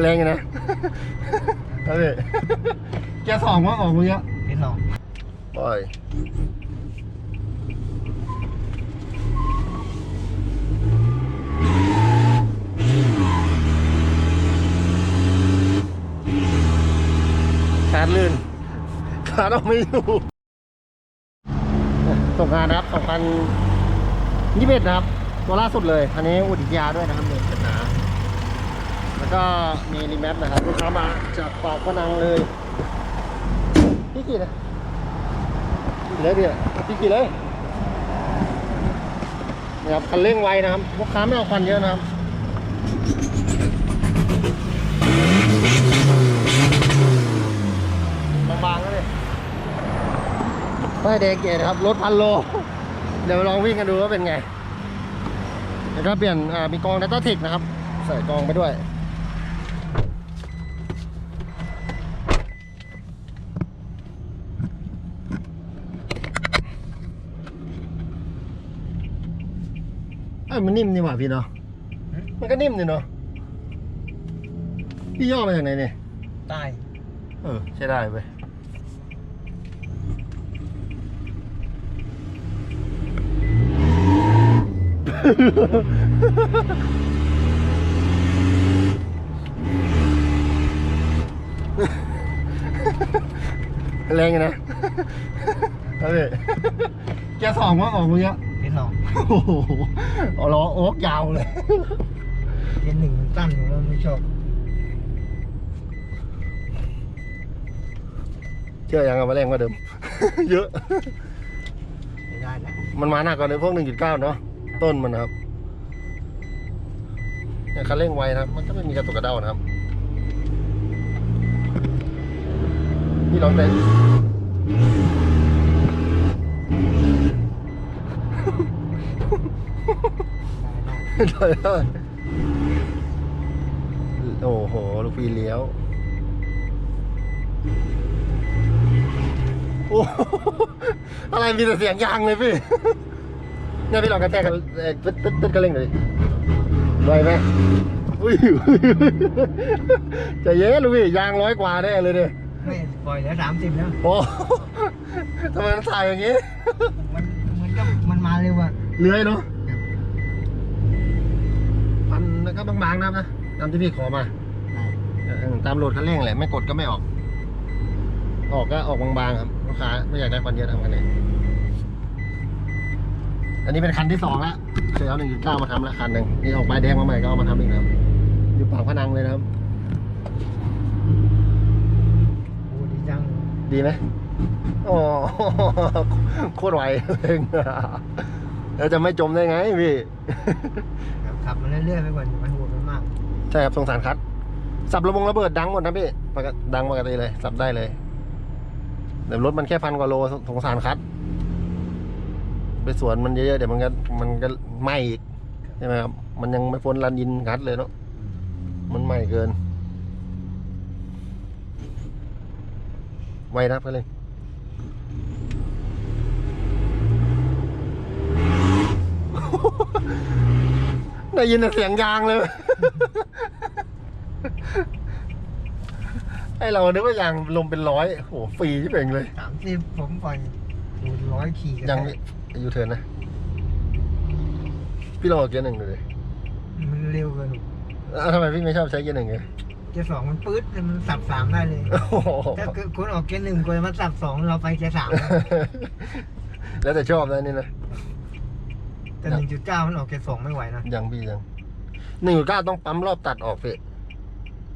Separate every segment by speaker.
Speaker 1: แรงอยู่นะเอาดิแกสองว่าออกมือเยอะ
Speaker 2: นิดหน่อย
Speaker 1: ปล่อยขาดลื่นขาดออกไม่อยู่ ส่งงานะครับสองพันนิเอ็ดนะครับตัวล่าสุดเลยอันนี้อุดิยาด้วยนะครับเด็กกันหนาแล้วก็มีรีแมปนะครับลูกค้ามาจากปากพนังเลยพี่กี่นะกี่เลยพี่พี่กี่เลยนะครับคันเร่งไวนะครับลูกค้าไม่เอาควันเยอะนะครับางๆก็เลย ไม่เด็กเกตครับ รถพันโล เดี๋ยวลองวิ่งกันดูว่าเป็นไง แล้วก็เปลี่ยนอ่ามีกองดัตต้าทิกนะครับ ใส่กองไปด้วยเอ้ยมันนิ่มนี่หว่าพี่เนาะ มันก็นิ่มนี่เนาะ พี่ย่อมาจากไหนเนี่ย
Speaker 2: ใต้
Speaker 1: เออ ใช้ได้ไป แรงอยู่นะเอาดิแกสองว่าออกมือเยอะ
Speaker 2: นิดหน่อย
Speaker 1: โอ้โหเอาล้อโอ๊กยาวเลย
Speaker 2: เรียนหนึ่งมันตั้นอยู่แล้วไม่ชอบ
Speaker 1: เชื่อยังเอามาแรงกว่าเดิม เยอะ
Speaker 2: ไม่ได้แล้ว
Speaker 1: มันมาหนักกว่าในพวก1.9 เนาะ ต้นมันนะครับเนี่ยคันเร่งไวนะครับ มันก็ไม่มีกระตุกกระเด้านะครับนี่ลองเป็นถอยได้โอ้โห ลูกปีเลี้ยว โอ้โหอะไรมีแต่เสียงยางเลยพี่ เนี่ยพี่ลองกระแทกกันเอ่อตึ๊ดตึ๊ดตึ๊ดกระเร่งเลยไวไหมอุ้ย ใจเย็นลูกพี่ยางร้อยกว่าแน่เลยเนี่ย
Speaker 2: ไม่ปล่อยแล้วสามสิบแล้ว
Speaker 1: โอ้ ทำไมมันถ่ายอย่างงี้
Speaker 2: มันมันก็มันมาเร็วอะ
Speaker 1: เลื้อยเนาะฟันก็บางๆนะครับนะตามที่พี่ขอมาเออตามโหลดคันเร่งแหละ ไม่กดก็ไม่ออก ออกก็ออกบางๆครับลูกค้าไม่อยากได้ควันเยอะทำกันเอง อันนี้เป็นคันที่สองแล้วเคยเอาหนึ่งจุดเก้ามาทำแล้วคันหนึ่งนี่ออกใบแดงมาใหม่ก็เอามาทำอีกแล้วอยู่ปากพนังเลยนะครับ
Speaker 2: โอ้ดีจัง
Speaker 1: ดีไหมโอ้โคตรไวเลยแล้วจะไม่จมได้ไงพี่
Speaker 2: ขับมาเรื่อยๆไปก่อนมันหัวมันมาก
Speaker 1: ใช่ครับสงสารคัดสับระบงระเบิดดังหมดนะพี่ปกติดังปกติเลย สับได้เลยแต่รถมันแค่พันกว่าโลสงสารคัด ไปสวนมันเยอะๆเดี๋ยวมันก็มันก็ไหม้อีกใช่ไหมครับ มันยังไม่พ้นรันยินคัดเลยเนาะมันไหม้เกิน ไวนะเพื่อนเลยได้ยินแต่เสียงยางเลยไอเรานึกว่ายางลมเป็นร้อยโอ้โหฟรีที่เป็นเลย
Speaker 2: สามสิบผมปล่อยดูร้อยขี่กัน
Speaker 1: ยัง ยูเทิร์นนะ พี่ลองเอาเกียร์หนึ่งดูดิ
Speaker 2: มันเร็วเกิน
Speaker 1: อ้าวทำไมพี่ไม่ชอบใช้เกียร์หนึ่งไง
Speaker 2: เกียร์สองมันปื๊ดมันสับสามได้เลย
Speaker 1: โอ้โห
Speaker 2: ถ้าเกิดคุณออกเกียร์หนึ่งคุณมาสับสองเราไปเกียร์สามนะ
Speaker 1: แล้วแต่ชอบนะนี่นะ
Speaker 2: แต่หนึ่งจุดเก้ามันออกเกียร์สองไม่ไหวนะ
Speaker 1: ยังพี่ยังหนึ่งเก้าต้องปั๊มรอบตัดออกพี่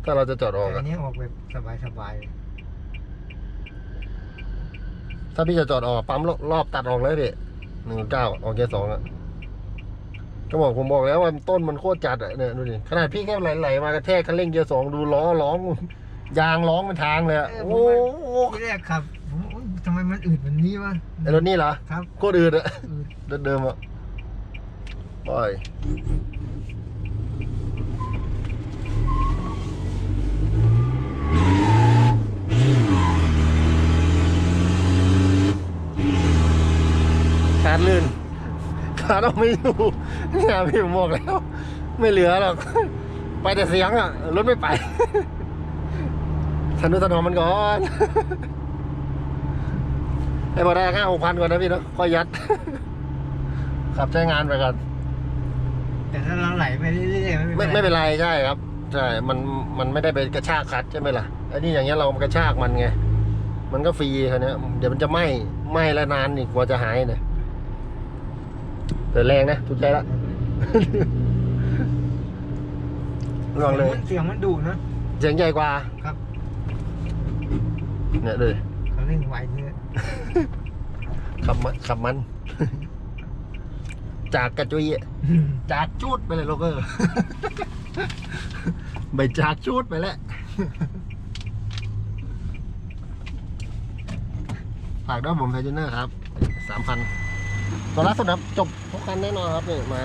Speaker 1: ถ้าเราจะจอดออก
Speaker 2: แต่อั
Speaker 1: อะ
Speaker 2: นนี้ออกแบบสบาย
Speaker 1: ถ้าพี่จะจอดออกปั๊มรอบรอบตัดออกเลยพี่ หนึ่งเก้าออกเกียร์สองอะก็บอกผมบอกแล้วว่าต้นมันโคตรจัดอะเนี่ยดูดิขนาดพี่แค่ไหลๆมากระแทกคันเร่งเกียร์สองดูล้อร้อง ยางร้องเป็นทางเลยอะโอ้โห
Speaker 2: ๆที่แรกขับผมอุ๊ยทำไมมันอืดแบบนี้วะ
Speaker 1: ไอ้รถนี่เหรอ
Speaker 2: ครับ
Speaker 1: โคตรอืดอะ
Speaker 2: อืด
Speaker 1: รถเดิมอะปล่อย ดลื่นขาดเอาไม่อยู่เนี่ยพี่ผมบอกแล้ว ไม่เหลือหรอก ไปแต่เสียงอะ รถไม่ไปสนุถนอมมันก่อนให้พอได้ห้าหกพันก่อนนะพี่เนาะค่อยยัด ขับใช้งานไปก่อน
Speaker 2: แต่ถ้าเราไหลไปเรื่อยๆ
Speaker 1: ไม่ไม่เป็นไรใช่ครับใช่ มันมันไม่ได้ไปกระชากคัดใช่ไหมล่ะไอ้นี่อย่างเงี้ยเรากระชากมันไง มันก็ฟรีคันนี้ยเดี๋ยวมันจะไหม้ไหม้แล้วนานอีกกว่าจะหายเนี่ย แต่แรงนะทุกใจละลองเลย
Speaker 2: เสียงมันดุนะ
Speaker 1: เสียงใหญ่กว่า
Speaker 2: ครับ
Speaker 1: เนี่ยเลย
Speaker 2: เขาเร่งไวเนี่ย
Speaker 1: ขับมันขับมัน จากกระจุยอะจากจูดไปเลยโลเกอร์ไปจากจูดไปแล้วฝากด้วยผมไทจูเนอร์ครับสามพัน ตัวล่าสุดครับจบทุกคันแน่นอนครับนี่มา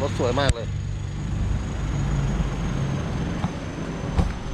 Speaker 1: รถสวยมากเลย